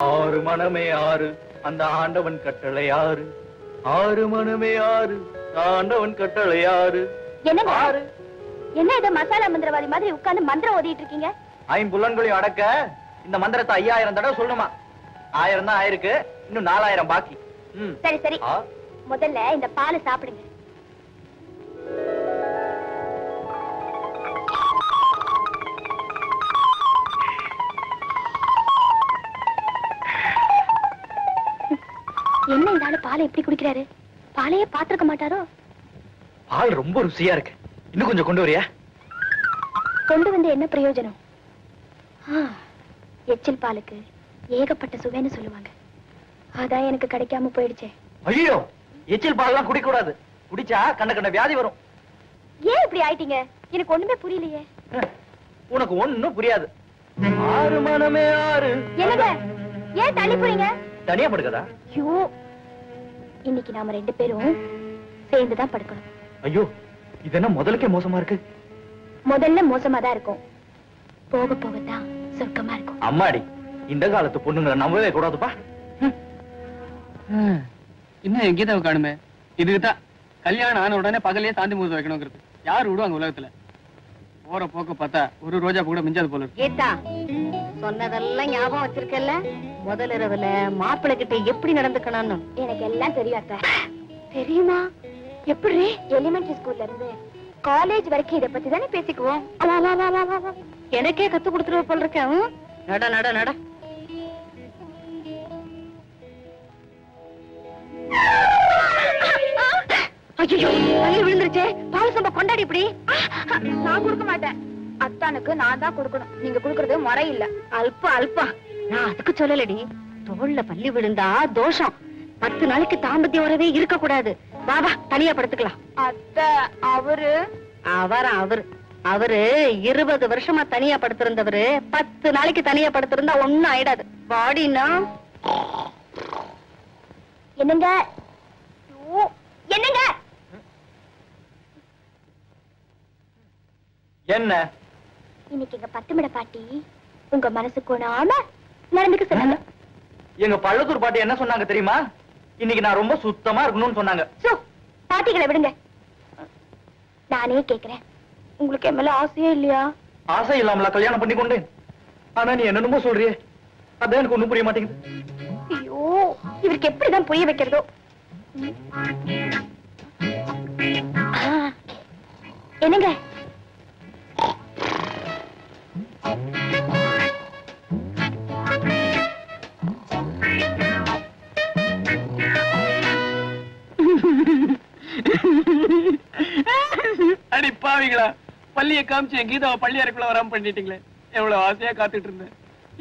ஆறு மனமே ஆறு அந்த ஆண்டவன் கட்டளை ஆறு. ஆறு மனமே ஆறு ஆண்டவன் கட்டளை ஆறு. என்னங்க ஆறு. என்ன இது மசாலா மந்திரவாதி மாதிரி உட்கார்ந்து மந்திரம் ஓதிட்டு இருக்கீங்க ஐம்புலன்களையும் அடக்க இந்த மந்திரத்தை ஐயாயிரம் தடவை சொல்லணுமா? ஆயிரம் தான் ஆயிருக்கு இன்னும் நாலாயிரம் பாக்கி. சரி சரி. முதல்ல இந்த பாலை சாப்பிடுங்க. என்ன இந்த ஆளு பாலை எப்படி குடிக்கிறாரு? பாலையே பாத்திருக்க மாட்டாரோ? பால் ரொம்ப ருசியா இருக்கு. இன்னும் கொஞ்சம் கொண்டு வரியா? கொண்டு வந்து என்ன பிரயோஜனம்? எச்சில் பாலுக்கு ஏகப்பட்ட சுவைன்னு சொல்லுவாங்க. அதான் எனக்கு கிடைக்காம போயிடுச்சே. ஐயோ எச்சில் பால்லாம் குடிக்க கூடாது குடிச்சா கண்ட கண்ட வியாதி வரும். ஏன் இப்படி ஆயிட்டீங்க? எனக்கு ஒண்ணுமே புரியலையே. உனக்கு ஒண்ணும் புரியாது. ஆறு மனமே ஆறு. ஏன் தள்ளி போறீங்க? தனியா படுக்கதா? ஐயோ இன்னைக்கு நாம ரெண்டு பேரும் சேர்ந்து தான் படுக்கணும். ஐயோ இது என்ன முதலுக்கே மோசமா இருக்கு? முதல்ல மோசமா தான் இருக்கும். போக போக தான் சொர்க்கமா இருக்கும். அம்மாடி இந்த காலத்து பொண்ணுங்களை நம்பவே கூடாதுப்பா. இன்னும் கீதாவை காணுமே. இதுக்குதான் கல்யாணம் ஆன உடனே பகலே சாந்தி முகூர்த்தம் வைக்கணுங்கிறது. யார் விடுவாங்க உலகத்துல? போற போக்க பார்த்தா ஒரு ரோஜா பூ கூட மிஞ்சாது போல இருக்கு. கீதா சொன்னதெல்லாம் ஞாபகம் வச்சிருக்கல முதல் இரவுல மாப்பிள்ளை கிட்ட எப்படி நடந்துக்கணும்னு? எனக்கு எல்லாம் தெரியும் அத்தை தெரியுமா? எப்படி? எலிமெண்டரி ஸ்கூல்ல இருந்து காலேஜ் வரைக்கும் இத பத்தி தானே பேசிக்குவோம். எனக்கே கத்து கொடுத்துருவ போல இருக்கேன்? நட நட நட. ஐயோ தள்ளி விழுந்துருச்சே. பால் சம்பா கொண்டாடி இப்படி. நான் கொடுக்க மாட்டேன். அத்தானுக்கு நான் தான் கொடுக்கணும். நீங்க கொடுக்கறது முறை இல்ல. அல்பா அல்பா நான் அதுக்கு சொல்லலடி. தோல்ல பள்ளி விழுந்தா தோஷம். பத்து நாளைக்கு தாம்பத்திய உறவே இருக்க கூடாது வா வா தனியா படுத்துக்கலாம். அத்தை அவரு? அவர் அவர். அவரு இருபது வருஷமா தனியா படுத்திருந்தவரு. பத்து நாளைக்கு தனியா படுத்திருந்தா ஒண்ணும் ஆயிடாது. பாடினா என்னங்க? என்னங்க? என்ன? இன்னைக்கு எங்க பத்துமிட பாட்டி உங்க மனசு கோணாம நடந்துக்க சொன்னாங்க. எங்க பள்ளத்தூர் பாட்டி என்ன சொன்னாங்க தெரியுமா? இன்னைக்கு நான் ரொம்ப சுத்தமா இருக்கணும்னு சொன்னாங்க. சோ பாட்டிகளை விடுங்க. நானே கேக்குறேன். உங்களுக்கு என் மேல ஆசையே இல்லையா? ஆசை இல்லாமல கல்யாணம் பண்ணி கொண்டேன் ஆனா நீ என்னென்னமோ சொல்றியே. அதான் எனக்கு ஒண்ணும் புரிய மாட்டேங்குது. ஐயோ இவருக்கு எப்படிதான் புரிய வைக்கிறதோ? என்னங்க? பள்ளியை காமிச்சு என் கீதாவை பள்ளி அறைக்குள்ள வராம பண்ணிட்டீங்களே. எவ்வளவு ஆசையா காத்துட்டு இருந்தேன்.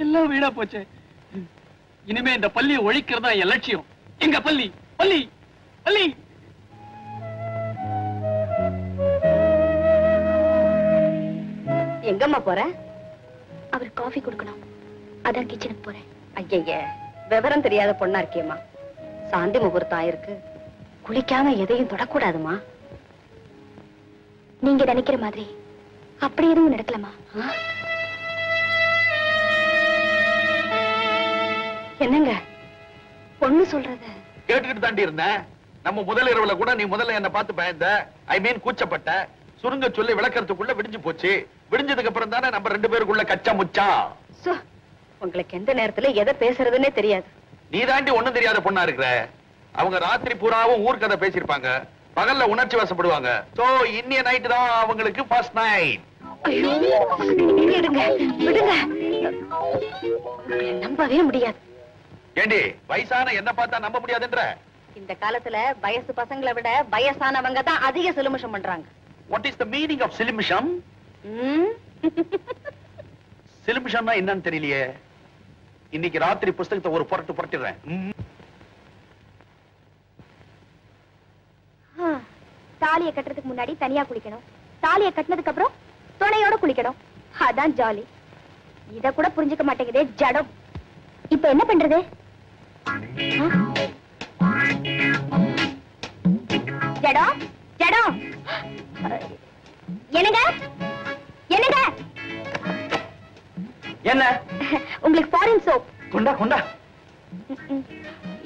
எல்லாம் வீணா போச்சே. இனிமே இந்த பள்ளியை ஒழிக்கிறதா என் லட்சியம். எங்க பள்ளி? பள்ளி? பள்ளி? எங்கம்மா போற? அவர் காஃபி கொடுக்கணும். அதான் கிச்சனுக்கு போறேன். ஐயய்ய விவரம் தெரியாத பொண்ணா இருக்கியம்மா. சாந்தி முகூர்த்தம் ஆயிருக்கு. குளிக்காம எதையும் தொடக்கூடாதுமா நீங்க நினைக்கிற மாதிரி அப்படி எதுவும் நடக்கலாமா என்னங்க? பொண்ணு சொல்றத. கேட்டுக்கிட்டு தாண்டி இருந்தேன் நம்ம முதல் இரவுல கூட நீ முதல்ல என்ன பார்த்து பயந்த. ஐ மீன் கூச்சப்பட்ட. சுருங்க சொல்லி விளக்கறதுக்குள்ள விடிஞ்சு போச்சு. விடிஞ்சதுக்கு அப்புறம் தானே நம்ம ரெண்டு பேருக்குள்ள கச்சா முச்சா? சு, உங்களுக்கு எந்த நேரத்துல எதை பேசுறதுன்னே தெரியாது. நீ தாண்டி ஒண்ணும் தெரியாத பொண்ணா இருக்கிற. அவங்க ராத்திரி பூராவும் ஊர் கதை பேசியிருப்பாங்க. பகல்ல உணர்ச்சி வசப்படுவாங்க. சோ இன்னிய நைட் தான் அவங்களுக்கு ஃபர்ஸ்ட் நைட் ஐயோ, விடுங்க நம்பவே முடியாது. ஏண்டி வயசான என்ன பார்த்தா நம்ப முடியாதுன்ற? இந்த காலத்துல வயசு பசங்களை விட வயசானவங்க தான் அதிக சிலுமிஷம் பண்றாங்க. What is the meaning of silimisham? சிலிமிஷம்னா என்னன்னு தெரியலையே. இன்னைக்கு ராத்திரி புஸ்தகத்தை ஒரு புரட்டு புரட்டிடுறேன். தாலியை கட்டுறதுக்கு முன்னாடி தனியா குளிக்கணும். தாலியை கட்டினதுக்கு அப்புறம் துணையோட குளிக்கணும். அதான் ஜாலி இத கூட புரிஞ்சுக்க மாட்டேங்குதே ஜடம். இப்ப என்ன பண்றது? ஜடம்? ஜடம்? என்னங்க? என்னங்க? என்ன? உங்களுக்கு ஃபாரின் சோப் கொண்டா கொண்டா.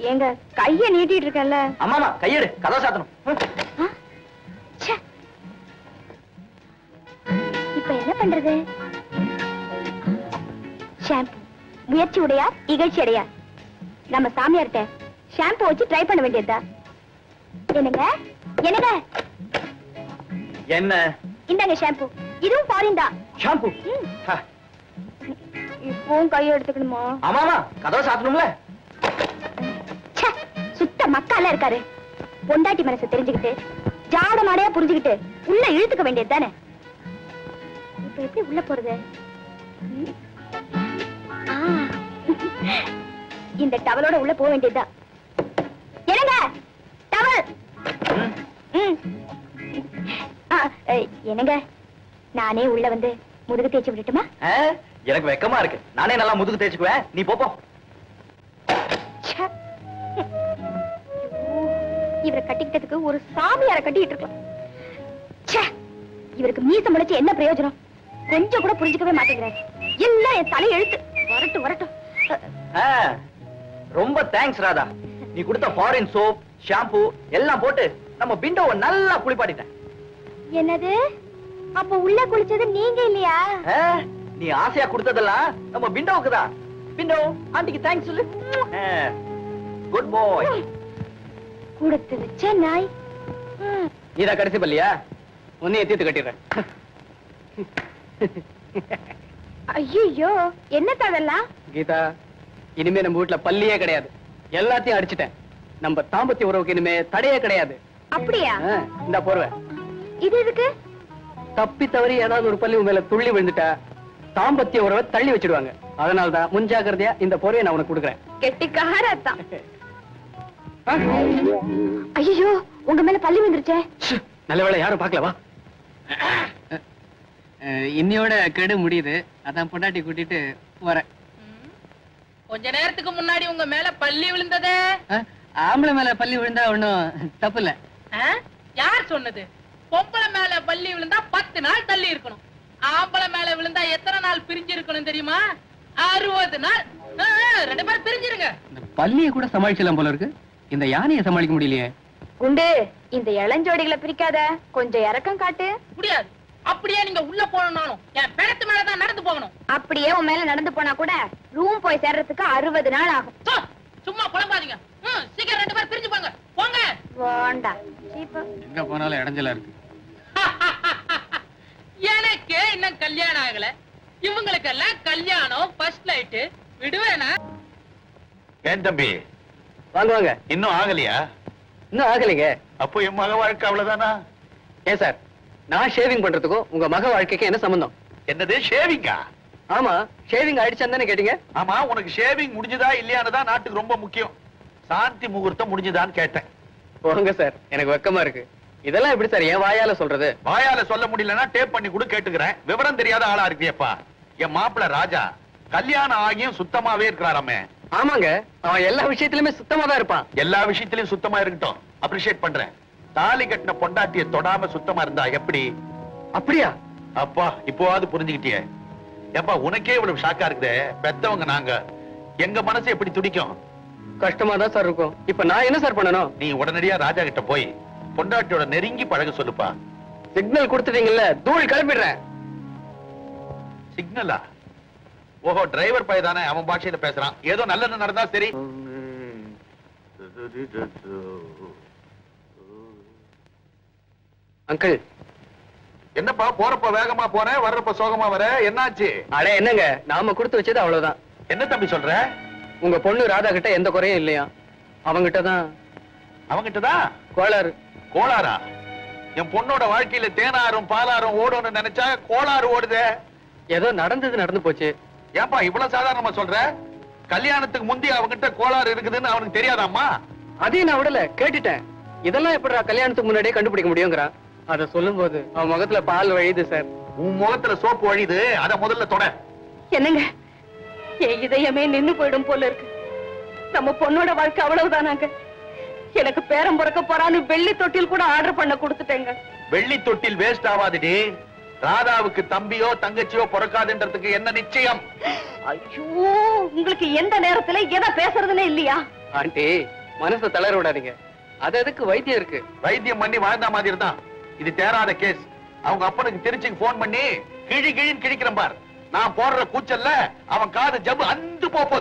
ஏங்க கைய நீட்டிட்டு இருக்கேன்ல. அம்மாமா கையெடு கதவை சாத்தணும். பண்றது? ஷாம்பு முயற்சி உடையா இகழ்ச்சி அடையா நம்ம சாமியார்ட்ட ஷாம்பு வச்சு ட்ரை பண்ண வேண்டியதா என்னங்க? என்னங்க? என்ன? இந்தாங்க ஷாம்பு இதுவும் ஃபாரின் தான். ஷாம்பு இப்பவும் கையை எடுத்துக்கணுமா? ஆமாமா கதவை சாத்தணும்ல. சுத்த மக்கால இருக்காரு. பொண்டாட்டி மனசு தெரிஞ்சுக்கிட்டு ஜாட மாடையா புரிஞ்சுக்கிட்டு உள்ள இழுத்துக்க வேண்டியது தானே இப்ப எப்படி உள்ள போறது. இந்த டவலோட உள்ள போக வேண்டியதுதான். என்னங்க? டவல். என்னங்க? நானே உள்ள வந்து முதுகு தேய்ச்சி விடட்டுமா? ஆ, எனக்கு வெக்கமா இருக்கு. நானே நல்லா முதுகு தேய்ச்சுக்குவேன். நீ போப்போ இவரை கட்டிக்கிட்டதுக்கு ஒரு சாமியார கட்டிட்டு இருக்கலாம். இவருக்கு மீச முளைச்சு என்ன பிரயோஜனம்? கொஞ்சம் கூட புரிஞ்சுக்கவே மாட்டேங்கிறாரு எல்லாம் என் தலை எழுத்து வரட்டும் வரட்டும். ரொம்ப தேங்க்ஸ் ராதா. நீ கொடுத்த ஃபாரின் சோப் ஷாம்பு எல்லாம் போட்டு நம்ம பிண்டோவை நல்லா குளிப்பாட்டிட்டேன். என்னது? அப்ப உள்ள குளிச்சது நீங்க இல்லையா? நீ ஆசையா கொடுத்ததெல்லாம் நம்ம பிண்டோவுக்கு தான். பிண்டோ ஆண்டிக்கு தேங்க்ஸ் சொல்லு. குட் பாய் கொடுத்து வச்ச நாய். நீதான் கடைசி பள்ளியா உன்னைய தீர்த்து கட்டிடுறேன். ஐயையோ என்ன தவெல்லாம் கீதா இனிமே நம்ம வீட்டுல பள்ளியே கிடையாது. எல்லாத்தையும் அடிச்சிட்டேன். நம்ம தாம்பத்திய உறவுக்கு இனிமே தடையே கிடையாது. அப்படியா? இந்த போர்வை. இது எதுக்கு? தப்பி தவறி ஏதாவது ஒரு பள்ளி மேல துள்ளி விழுந்துட்டா தாம்பத்திய உறவை தள்ளி வச்சிடுவாங்க. அதனாலதான் முன்ஜாக்கிரதையா இந்த போர்வையை நான் உனக்கு கொடுக்குறேன். கெட்டிக்காரத்தான்? ஐயோ உங்க மேல பள்ளி வந்துருச்சே ச்சே, நல்ல வேளை யாரும் பார்க்கல வா. இன்னையோட கெடு முடியுது. அதான் பொண்டாட்டி கூட்டிட்டு வரேன் கொஞ்ச நேரத்துக்கு முன்னாடி உங்க மேல பள்ளி விழுந்ததே. ஆம்பளை மேல பள்ளி விழுந்தா ஒண்ணும் தப்பு இல்ல? யார் சொன்னது? பொம்பளை மேல பள்ளி விழுந்தா பத்து நாள் தள்ளி இருக்கணும். ஆம்பளை மேல விழுந்தா எத்தனை நாள் பிரிஞ்சு இருக்கணும் தெரியுமா? அறுபது நாள். ரெண்டு பேரும் பிரிஞ்சிருங்க. இந்த பள்ளியை கூட சமாளிச்சலாம் போல இருக்கு. இந்த யானையை சமாளிக்க முடியலையே. குண்டு இந்த இளஞ்சோடிகளை பிரிக்காத கொஞ்சம் இறக்கம் காட்டு. முடியாது. அப்படியே நீங்க உள்ள போகணும்னாலும் என் பிணத்து மேலதான் நடந்து போகணும். அப்படியே உன் மேல நடந்து போனா கூட ரூம் போய் சேர்றதுக்கு அறுபது நாள் ஆகும். சும்மா குழம்பாதீங்க சீக்கிரம் ரெண்டு பேரும் பிரிஞ்சு போங்க. போங்க. வேண்டாம். சீப்பா. எங்க போனாலும் இடைஞ்சலா இருக்கு. எனக்கு இன்னும் கல்யாணம் ஆகல. இவங்களுக்கெல்லாம் கல்யாணம் ஃபர்ஸ்ட் லைட் விடுவேனா? ஏன் தம்பி? வாங்க வாங்க. இன்னும் ஆகலையா? இன்னும் ஆகலைங்க. அப்போ என் மக வாழ்க்கை அவ்வளவுதானா? ஏன் சார்? நான் ஷேவிங் பண்றதுக்கும் உங்க மக வாழ்க்கைக்கு என்ன சம்பந்தம்? என்னது ஷேவிங்கா ஆமா ஷேவிங் ஆயிடுச்சான்னு தானே கேட்டீங்க? ஆமா உனக்கு ஷேவிங் முடிஞ்சதா இல்லையான்னு தான் நாட்டுக்கு ரொம்ப முக்கியம். சாந்தி முகூர்த்தம் முடிஞ்சதான்னு கேட்டேன். போங்க சார் எனக்கு வெக்கமா இருக்கு. இதெல்லாம் எப்படி சார் என் வாயால சொல்றது? வாயால சொல்ல முடியலன்னா டேப் பண்ணி கூட கேட்டுக்கிறேன். விவரம் தெரியாத ஆளா இருக்கியப்பா. என் மாப்பிள ராஜா கல்யாணம் ஆகியும் சுத்தமாவே இருக்கிறாராமே. ஆமாங்க அவன் எல்லா விஷயத்திலுமே சுத்தமா தான் இருப்பான். எல்லா விஷயத்திலயும் சுத்தமா இருக்கட்டும். அப்ரிஷியேட் பண்றேன். தாலி கட்டின பொண்டாட்டிய தொடாம சுத்தமா இருந்தா எப்படி? அப்படியா? அப்பா இப்போவாது புரிஞ்சுக்கிட்டியே. ஏப்பா உனக்கே இவ்வளவு ஷாக்கா இருக்குதே. பெத்தவங்க நாங்க. எங்க மனசு எப்படி துடிக்கும்? கஷ்டமா தான் சார் இருக்கும். இப்ப நான் என்ன சார் பண்ணணும்? நீ உடனடியா ராஜா கிட்ட போய் பொண்டாட்டியோட நெருங்கி பழக சொல்லுப்பா. சிக்னல் கொடுத்துட்டீங்கல்ல தூள் கிளப்பிடுறேன். சிக்னலா ஓஹோ டிரைவர் பைய தானே அவன் பாஷையில பேசுறான். ஏதோ நல்லது நடந்தா சரி. அங்கிள். என்னப்பா போறப்ப வேகமா போறேன் வர்றப்ப சோகமா வர என்னாச்சு? அட என்னங்க? நாம கொடுத்து வச்சது அவ்வளவுதான். என்ன தம்பி சொல்ற? உங்க பொண்ணு ராதா கிட்ட எந்த குறையும் இல்லையா? அவங்கிட்ட தான் அவங்கிட்டதான் கோளாறு. கோளாறா? என் பொண்ணோட வாழ்க்கையில தேனாரும் பாலாரும் ஓடும்னு நினைச்சா கோளாறு ஓடுதே. ஏதோ நடந்தது நடந்து போச்சு. ஏன்பா இவ்வளவு சாதாரணமா சொல்ற? கல்யாணத்துக்கு முந்தி அவங்கிட்ட கோளாறு இருக்குதுன்னு அவனுக்கு தெரியாதாம்மா? அதையும் நான் விடல கேட்டுட்டேன். இதெல்லாம் எப்படி கல்யாணத்துக்கு முன்னாடியே கண்டுபிடிக்க முடியுங்கிறான் அத சொல்லும்போது அவன் முகத்துல பால் வழியுது சார் உன் முகத்துல சோப்பு வழியுது அத முதல்ல தொட. என்னங்க? என் இதயமே நின்னு போயிடும் போல இருக்கு. நம்ம பொண்ணோட வாழ்க்கை அவ்வளவுதானாங்க. எனக்கு பேரம் பிறக்க போறான்னு வெள்ளி தொட்டில் கூட ஆர்டர் பண்ண கொடுத்துட்டேங்க. வெள்ளி தொட்டில் வேஸ்ட் ஆகாதுடி ராதாவுக்கு தம்பியோ தங்கச்சியோ பிறக்காதுன்றதுக்கு என்ன நிச்சயம்? ஐயோ உங்களுக்கு எந்த நேரத்துல எதை பேசுறதுன்னு இல்லையா? ஆண்டி மனசை தளர விடாதீங்க. அது அதுக்கு வைத்தியம் இருக்கு? வைத்தியம் பண்ணி வாழ்ந்த மாதிரி தான் இது தேராத கேஸ். அவங்க அப்பனுக்கு திருச்சிக்கு போன் பண்ணி கிழி கிழின்னு கிழிக்கிறேன் பார். நான் போடுற கூச்சல்ல அவன் காது ஜபு அந்து போகுது.